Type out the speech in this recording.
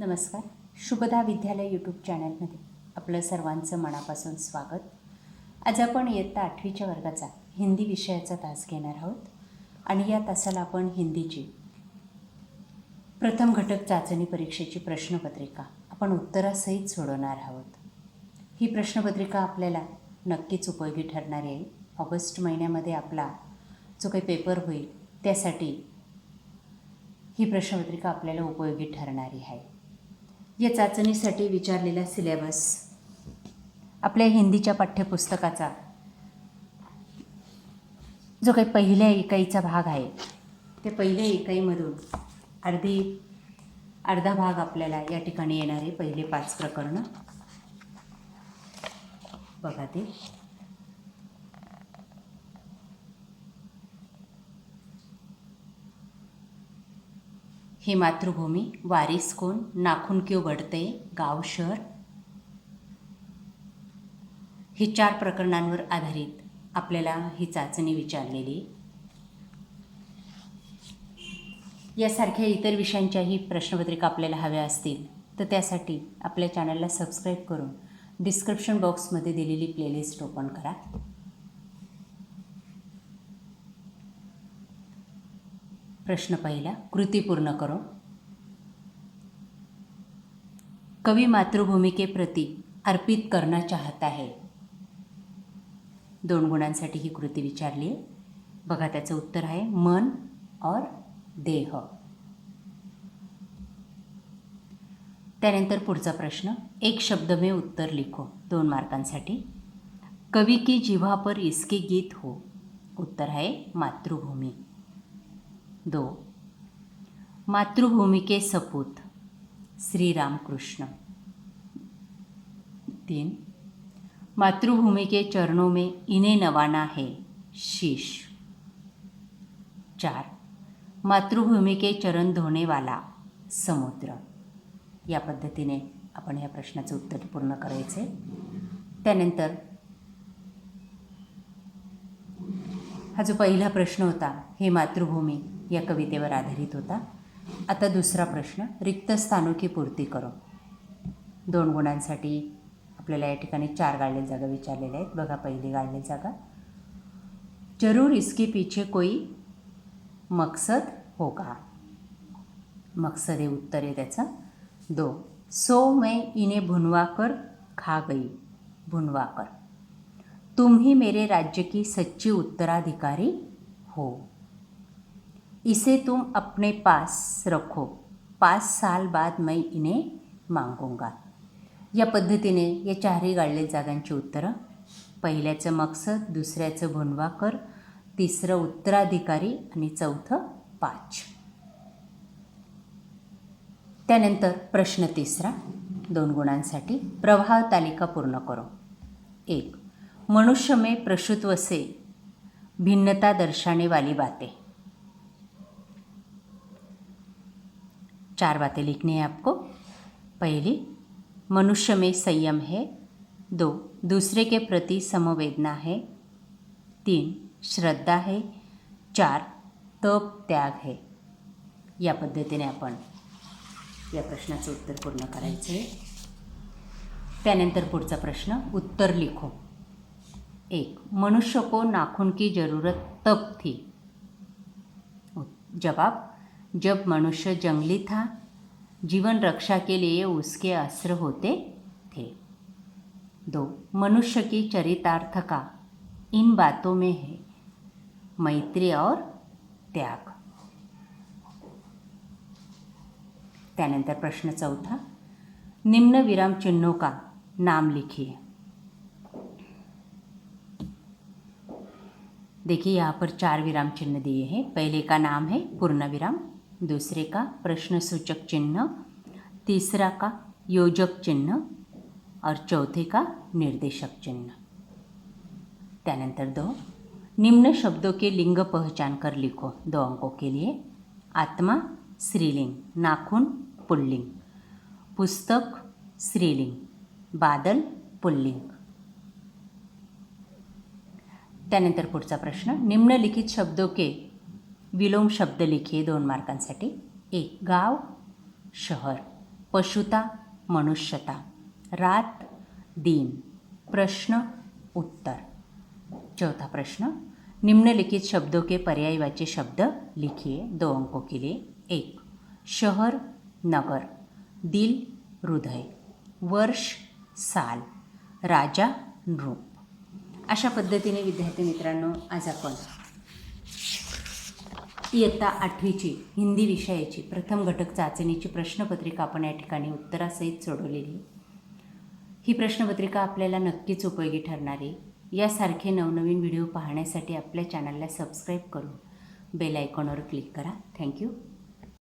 नमस्कार. शुभदा विद्यालय यूट्यूब चॅनलमध्ये आपलं सर्वांचं मनापासून स्वागत. आज आपण इयत्ता आठवीच्या वर्गाचा हिंदी विषयाचा तास घेणार आहोत आणि या तासाला आपण हिंदीची प्रथम घटक चाचणी परीक्षेची प्रश्नपत्रिका आपण उत्तरासहित सोडवणार आहोत. ही प्रश्नपत्रिका आपल्याला नक्कीच उपयोगी ठरणार आहे. ऑगस्ट महिन्यामध्ये आपला जो काही पेपर होईल त्यासाठी ही प्रश्नपत्रिका आपल्याला उपयोगी ठरणारी आहे. या चाचणीसाठी विचारलेला सिलेबस. आपल्या हिंदीच्या पाठ्यपुस्तकाचा. जो काही पहिल्या इकाईचा भाग आहे ते पहिल्या इकाईमधून अर्धी अर्धा भाग आपल्याला या ठिकाणी येणारे पहिले पाच प्रकरणं. बघा ते. ही मातृभूमी वारिस कोण? नाखून क्यू बढ़ते गाव शहर? ही चार प्रकरणांवर आधारित आपल्याला ही चाचणी विचारलेली. यासारख्या इतर विषयांच्याही प्रश्नपत्रिका आपल्याला हव्या असतील तर त्यासाठी आपल्या चॅनलला सबस्क्राईब करून डिस्क्रिप्शन बॉक्समध्ये दिलेली प्लेलिस्ट ओपन करा. प्रश्न पहिला कृती पूर्ण करो. कवी मातृभूमी के प्रति अर्पित करना चाहत आहे. दोन गुणांसाठी ही कृती विचारली आहे. बघा त्याचं उत्तर आहे मन और देह. त्यानंतर पुढचा प्रश्न एक शब्द में उत्तर लिखो. दोन मार्कांसाठी. कवी की जिव्हा पर इसके गीत हो. उत्तर आहे मातृभूमी. दो। मातृभूमिके सपूत श्रीरामकृष्ण। तीन। मातृभूमि के चरणों में इन्हें नवाना है शीश। चार। मातृभूमि के चरण धोने वाला समुद्र। या पद्धतीने आपण या प्रश्नाचं उत्तर पूर्ण करायचे त्यानंतर हा जो पहिला प्रश्न होता हे मातृभूमी या कवितेवर आधारित होता. आता दुसरा प्रश्न रिक्त स्थानोकी पूर्ती करो. दोन गुणांसाठी आपल्याला या ठिकाणी चार गाळलेल्या जागा विचारलेल्या आहेत. बघा पहिली गाळलेली जागा. जरूर इसके पीछे कोई मकसद होगा. मकसद हे उत्तर आहे त्याचं. दो सो मैं इने भुनवाकर खा गई. भुनवाकर. तुम्ही मेरे राज्य की सच्ची उत्तराधिकारी हो. इसे तुम अपने पास रखो। पाच साल बाद मैं इने मागूंगा। या पद्धतीने या चारही गाळले जागांची उत्तरं। पहिल्याचं मकसद दुसऱ्याचं भुनवाकर तिसरं उत्तराधिकारी आणि चौथं पाच. त्यानंतर प्रश्न तिसरा. दोन गुणांसाठी प्रवाह तालिका पूर्ण करो. एक. मनुष्य में प्रशुत्व से भिन्नता दर्शाने वाली बातें. चार बातें लिखनी है आपको। पहली मनुष्य में संयम है। दो दूसरे के प्रति समवेदना है। तीन श्रद्धा है। चार तप त्याग है। या पद्धतीने आपण या प्रश्नाचं उत्तर पूर्ण करायचं आहे. त्यानंतर पुढचा प्रश्न उत्तर लिखो. एक मनुष्य को नाखून की ज़रूरत तब थी. जवाब जब मनुष्य जंगली था जीवन रक्षा के लिए उसके अस्त्र होते थे। दो मनुष्य की चरितार्थ का इन बातों में है मैत्री और त्याग। त्यानंतर प्रश्न चौथा निम्न विराम चिन्हों का नाम लिखिए। देखिए यहाँ पर चार विराम चिन्ह दिए हैं। पहले का नाम है पूर्ण विराम दूसरे का? प्रश्नसूचक चिन्ह. तीसरा का? योजक चिन्ह. और चौथे का? निर्देशक चिन्ह. त्यानंतर दो. निम्न शब्दों के लिंग पहचान कर लिखो दो अंकों के लिए. आत्मा स्त्रीलिंग. नाखून पुल्लिंग. पुस्तक स्त्रीलिंग. बादल पुल्लिंग. त्यानंतर पुढचा प्रश्न. निम्नलिखित शब्दों के विलोम शब्द लिखिए दोन मार्कांसाठी. एक गाव. शहर. पशुता मनुष्यता. रात दिन. प्रश्न उत्तर. चौथा प्रश्न. निम्नलिखित शब्दों के पर्यायवाची शब्द लिखिए दो अंकों के लिए. एक शहर नगर. दिल हृदय. वर्ष साल. राजा नृप अशा पद्धतीने विद्यार्थी मित्रांनो आज आपण इयत्ता आठवीची हिंदी विषयाची प्रथम घटक चाचणीची प्रश्नपत्रिका आपण या ठिकाणी उत्तरासहित सोडवलेली. ही प्रश्नपत्रिका आपल्याला नक्कीच उपयोगी ठरणारी. यासारखे नवनवीन व्हिडिओ पाहण्यासाठी आपल्या चॅनलला सबस्क्राईब करून बेल आयकॉनवर क्लिक करा. थँक्यू.